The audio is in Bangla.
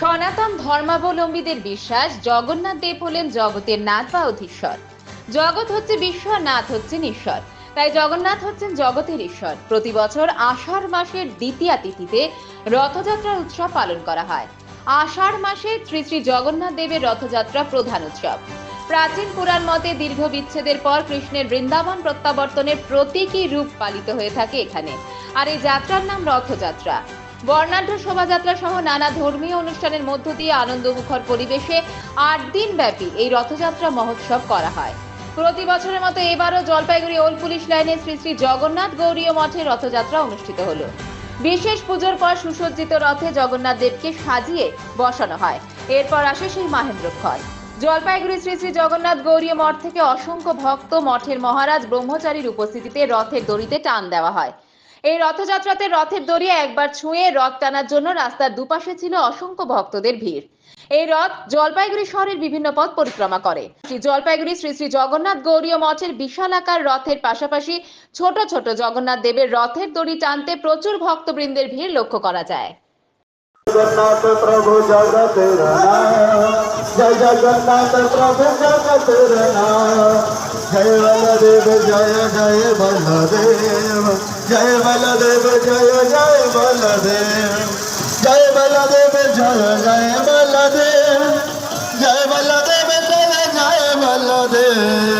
সনাতন ধর্মাবলম্বীদের বিশ্বাস, জগন্নাথ দেব হলেন জগতের নাথ বা অধীশ্বর। জগৎ হচ্ছে বিশ্ব, নাথ হচ্ছেন ঈশ্বর। তাই জগন্নাথ হচ্ছেন জগতের ঈশ্বর। প্রতি বছর আষাঢ় মাসের দ্বিতীয়া তিথিতে রথযাত্রার উৎসব পালন করা হয়। আষাঢ় মাসে শ্রী শ্রী জগন্নাথ দেবের রথযাত্রা প্রধান উৎসব। প্রাচীন পুরাণ মতে দীর্ঘ বিচ্ছেদের পর কৃষ্ণের বৃন্দাবন প্রত্যাবর্তনের প্রতীকী রূপ পালিত হয়ে থাকে এখানে। আর এই যাত্রার নাম রথযাত্রা। বর্ণাঢ্য শোভাযাত্রা সহ নানা ধর্মীয় অনুষ্ঠানের মধ্য দিয়ে আনন্দমুখর পরিবেশে আট দিন ব্যাপী এই রথযাত্রা মহোৎসব করা হয়। প্রতি বছরের মতো এবারও জলপাইগুড়ি ওল্ড পুলিশ লাইনে শ্রী শ্রী জগন্নাথ গৌরীয় মঠে রথযাত্রা অনুষ্ঠিত হলো। বিশেষ পুজোর পর সুসজ্জিত রথে জগন্নাথ দেবকে সাজিয়ে বসানো হয়। এরপর আসে সেই মাহেন্দ্রক্ষণ। জলপাইগুড়ি শ্রী শ্রী জগন্নাথ গৌরীয় মঠ থেকে অসংখ্য ভক্ত মঠের মহারাজ ব্রহ্মচারীর উপস্থিতিতে রথের দড়িতে টান দেওয়া হয়। এই রথযাত্রাতে রথের দড়ি একবার ছুঁয়ে রথ টানার জন্য রাস্তার দুপাশে ছিল অসংখ্য ভক্তদের ভিড়। এই রথ জলপাইগুড়ি শহরের বিভিন্ন পথ পরিক্রমা করে। শ্রী জলপাইগুড়ি শ্রী শ্রী জগন্নাথ গৌরীয় মঠের বিশালাকার রথের পাশাপাশি ছোট ছোট জগন্নাথ দেবের রথের দড়ি টানতে প্রচুর ভক্তবৃন্দের ভিড় লক্ষ্য করা যায়। জগন্নাথ প্রভু জগতের জয় জগন্নাথ প্রভু জগতের जगत जय बलदेव जय जय बलदेव जय बलदेव जय जय बलदेव जय बलदेव जय जय बलदेव जय बलदेव जय जय बलदेव